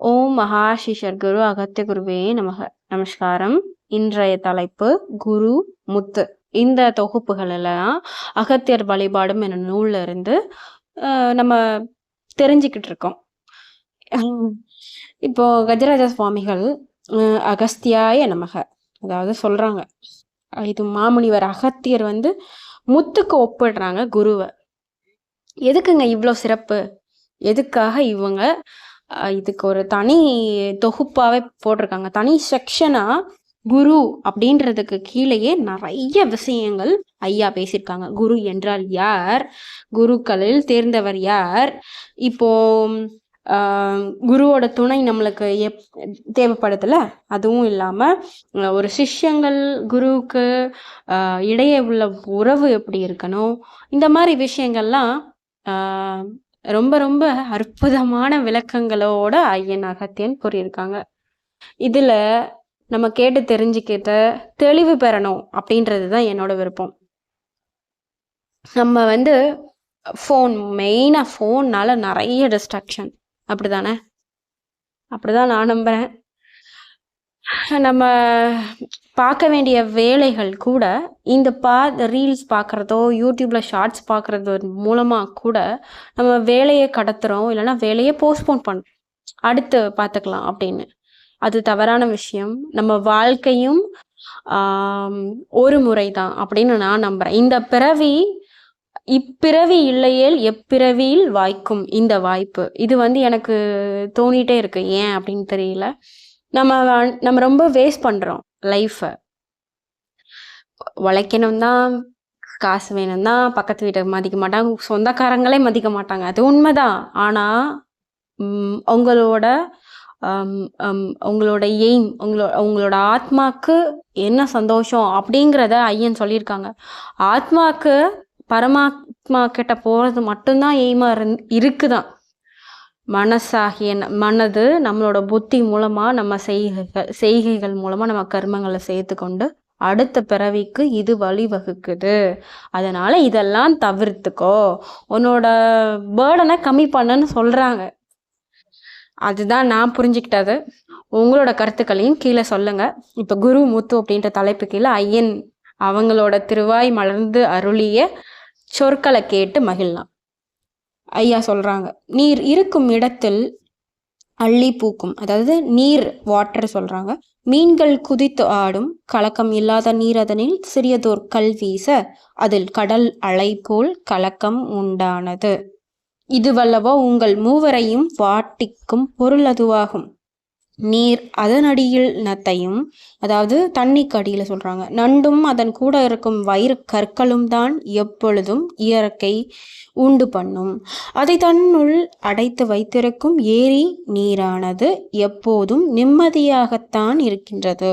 ஓம் மகாஷிஷர் குரு அகத்திய குருவே நமக. நமஸ்காரம். இன்றைய தலைப்பு குரு முத்து. இந்த தொகுப்புகளெல்லாம் அகத்தியர் வழிபாடும் என நூல்ல இருந்து நம்ம தெரிஞ்சுக்கிட்டு இருக்கோம். இப்போ கஜராஜ சுவாமிகள் அகஸ்தியாய நமக. அதாவது சொல்றாங்க இது மாமுனிவர் அகத்தியர் வந்து முத்துக்கு ஒப்பிடுறாங்க குருவை. எதுக்குங்க இவ்வளோ சிறப்பு? எதுக்காக இவங்க இதுக்கு ஒரு தனி தொகுப்பாகவே போட்டிருக்காங்க. தனி செக்ஷனாக குரு அப்படின்றதுக்கு கீழேயே நிறைய விஷயங்கள் ஐயா பேசியிருக்காங்க. குரு என்றால் யார்? குருக்களில் தேர்ந்தவர் யார்? இப்போ குருவோட துணை நம்மளுக்கு எப் தேவைப்படுதுல அதுவும் இல்லாமல் ஒரு சிஷ்யங்கள் குருவுக்கு இடையே உள்ள உறவு எப்படி இருக்கணும்? இந்த மாதிரி விஷயங்கள்லாம் ரொம்ப ரொம்ப அற்புதமான விளக்கங்களோட ஐயன் அகத்தியன் கூறியிருக்காங்க. இதில் நம்ம கேட்டு தெரிஞ்சுக்கிட்ட தெளிவு பெறணும் அப்படின்றது தான் என்னோட விருப்பம். நம்ம வந்து ஃபோன் மெயினாக ஃபோன்னால நிறைய டிஸ்ட்ராக்ஷன் அப்படி தானே அப்படிதான் நான் நம்புகிறேன் நம்ம பார்க்க வேண்டிய வேலைகள் கூட இந்த பா ரீல்ஸ் பார்க்குறதோ யூடியூப்பில் ஷார்ட்ஸ் பார்க்குறது மூலமாக கூட நம்ம வேலையை கடத்துகிறோம் இல்லைன்னா வேலையை போஸ்ட்போன் பண்ணுறோம் அடுத்து பார்த்துக்கலாம் அப்படின்னு. அது தவறான விஷயம். நம்ம வாழ்க்கையும் ஒரு முறை தான் அப்படின்னு நான் நம்புகிறேன் இந்த பிறவி இப்பிறவி இல்லையேல் எப்பிறவியில் வாய்க்கும் இந்த வாய்ப்பு. இது வந்து எனக்கு தோணிட்டே இருக்கு. ஏன் அப்படின்னு தெரியல. நம்ம நம்ம ரொம்ப வேஸ்ட் பண்ணுறோம் லைஃப்பை உழைக்கணும் தான் காசு வேணும் தான் பக்கத்து வீட்டை மதிக்க மாட்டாங்க சொந்தக்காரங்களே மதிக்க மாட்டாங்க. அது உண்மைதான். ஆனால் உங்களோட உங்களோட எய்ம் உங்களோட உங்களோட ஆத்மாக்கு என்ன சந்தோஷம் அப்படிங்கிறத ஐயன் சொல்லியிருக்காங்க. ஆத்மாக்கு பரமாத்மா கிட்ட போகிறது மட்டும்தான் எய்மாக இருந் இருக்குதான். மனசாகிய மனது நம்மளோட புத்தி மூலமாக நம்ம செய்கைகள் செய்கைகள் மூலமாக நம்ம கர்மங்களை சேர்த்து கொண்டு அடுத்த பிறவிக்கு இது வழிவகுக்குது. அதனால் இதெல்லாம் தவிர்த்துக்கோ. உன்னோட பேர்டனை கம்மி பண்ணுன்னு சொல்கிறாங்க அதுதான் நான் புரிஞ்சுக்கிட்டது. உங்களோட கருத்துக்களையும் கீழே சொல்லுங்கள் இப்போ குரு முத்து அப்படின்ற தலைப்பு கீழே ஐயன் அவங்களோட திருவாய் மலர்ந்து அருளிய சொற்களை கேட்டு மகிழலாம். ஐயா சொல்கிறாங்க நீர் இருக்கும் இடத்தில் அள்ளி பூக்கும். அதாவது நீர் வாட்டர் சொல்கிறாங்க மீன்கள் குதித்து ஆடும். கலக்கம் இல்லாத நீர் அதனில் சிறியதோர் கல் வீச அதில் கடல் அலை போல் கலக்கம் உண்டானது. இதுவல்லவோ உங்கள் மூவரையும் வாட்டிக்கும் பொருள் அதுவாகும். நீர் அதனடியில் நத்தையும் அதாவது தண்ணிக்கு அடியில் சொல்கிறாங்க நண்டும் அதன் கூட இருக்கும் வயிறு கற்களும் தான் எப்பொழுதும் இயற்கை உண்டு பண்ணும். அதை தன்னுள் அடைத்து வைத்திருக்கும் ஏரி நீரானது எப்போதும் நிம்மதியாகத்தான் இருக்கின்றது.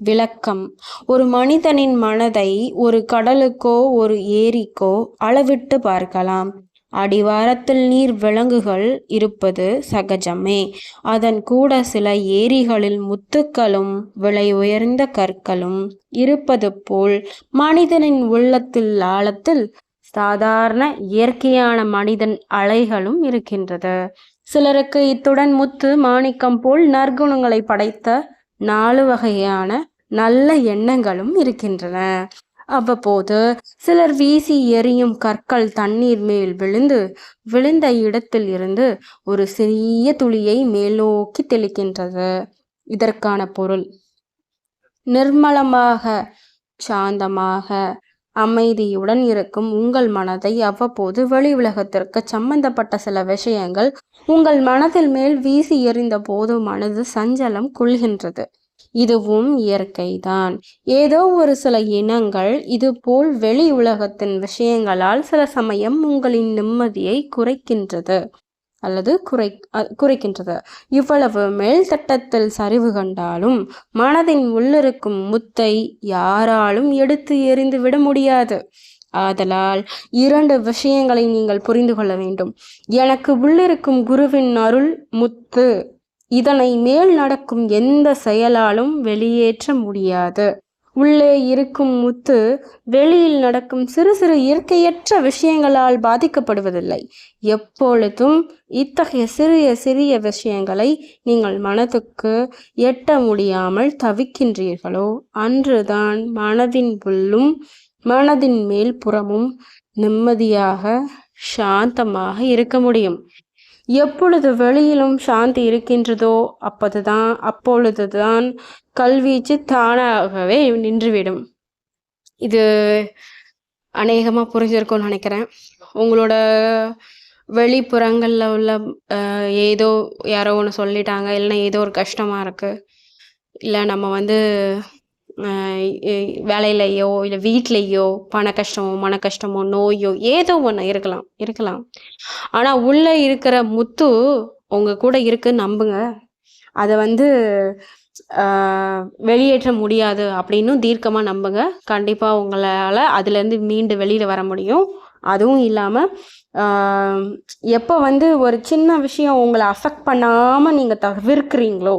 விளக்கம். ஒரு மனிதனின் மனதை ஒரு கடலுக்கோ ஒரு ஏரிக்கோ அளவிட்டு பார்க்கலாம். அடிவாரத்தில் நீர் விலங்குகள் இருப்பது சகஜமே. அதன் கூட சில ஏரிகளில் முத்துக்களும் விலை உயர்ந்த கற்களும் இருப்பது போல் மனிதனின் உள்ளத்தில் ஆழத்தில் சாதாரண இயற்கையான மனிதன் அலைகளும் இருக்கின்றது. சிலருக்கு இத்துடன் முத்து மாணிக்கம் போல் நற்குணங்களை படைத்த நாலு வகையான நல்ல எண்ணங்களும் இருக்கின்றன. அவ்வப்போது சிலர் வீசி எரியும் கற்கள் தண்ணீர் மேல் விழுந்து விழுந்த இடத்தில் இருந்து ஒரு சிறிய துளியை மேல்நோக்கி தெளிக்கின்றது. இதற்கான பொருள். நிர்மலமாக சாந்தமாக அமைதியுடன் இருக்கும் உங்கள் மனதை அவ்வப்போது வெளி உலகத்திற்கு சம்பந்தப்பட்ட சில விஷயங்கள் உங்கள் மனதில் மேல் வீசி எறிந்த போது மனது சஞ்சலம் கொள்கின்றது. இதுவும் இயற்கைதான். ஏதோ ஒரு சில இனங்கள் இதுபோல் வெளி உலகத்தின் விஷயங்களால் சில சமயம் உங்களின் நிம்மதியை குறைக்கின்றது. அல்லது குறை குறைக்கின்றது. இவ்வளவு மேல்தட்டத்தில் சரிவு கண்டாலும் மனதின் உள்ளிருக்கும் முத்தை யாராலும் எடுத்து எறிந்து விட முடியாது. ஆதலால் இரண்டு விஷயங்களை நீங்கள் புரிந்து கொள்ள வேண்டும். எனக்கு உள்ளிருக்கும் குருவின் அருள் முத்து. இதனை மேல் நடக்கும் எந்த செயலாலும் வெளியேற்ற முடியாது. உள்ளே இருக்கும் முத்து வெளியில் நடக்கும் சிறு சிறு இயற்கையற்ற விஷயங்களால் பாதிக்கப்படுவதில்லை. எப்பொழுதும் இத்தகைய சிறிய சிறிய விஷயங்களை நீங்கள் மனதுக்கு எட்ட முடியாமல் தவிக்கின்றீர்களோ? அன்றுதான் மனதின் உள்ளும் மனதின் மேல் புறமும் நிம்மதியாக சாந்தமாக இருக்க முடியும். எப்பொழுது வெளியிலும் சாந்தி இருக்கின்றதோ அப்போது தான் அப்பொழுது தான் கல்வீச்சு தானாகவே நின்றுவிடும். இது அநேகமாக புரிஞ்சிருக்கும்னு நினைக்கிறேன். உங்களோட வெளிப்புறங்களில் உள்ள ஏதோ யாரோ ஒன்று சொல்லிட்டாங்க இல்லைன்னா ஏதோ ஒரு கஷ்டமாக இருக்குது இல்லை நம்ம வந்து வேலையிலையோ இல்லை வீட்லேயோ பண கஷ்டமோ மன கஷ்டமோ நோயோ ஏதோ ஒன்று இருக்கலாம் இருக்கலாம். ஆனால் உள்ளே இருக்கிற முத்து உங்கள் கூட இருக்கு நம்புங்க. அதை வந்து வெளியேற்ற முடியாது அப்படின்னும் தீர்க்கமாக நம்புங்க. கண்டிப்பாக உங்களால் அதுலேருந்து மீண்டு வெளியில் வர முடியும். அதுவும் இல்லாமல் எப்போ வந்து ஒரு சின்ன விஷயம் உங்களை அஃபெக்ட் பண்ணாமல் நீங்கள் தவிர்க்கிறீங்களோ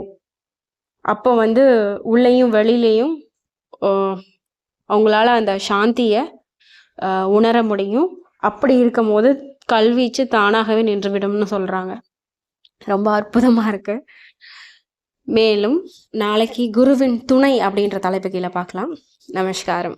அப்போ வந்து உள்ளேயும் வெளியிலையும் அவங்களால அந்த சாந்தியை உணர முடியும். அப்படி இருக்கும் போது கல்வீச்சு தானாகவே நின்றுவிடும்னு சொல்கிறாங்க ரொம்ப அற்புதமாக இருக்கு. மேலும் நாளைக்கு குருவின் துணை அப்படின்ற தலைப்பு கீழே பார்க்கலாம். நமஸ்காரம்.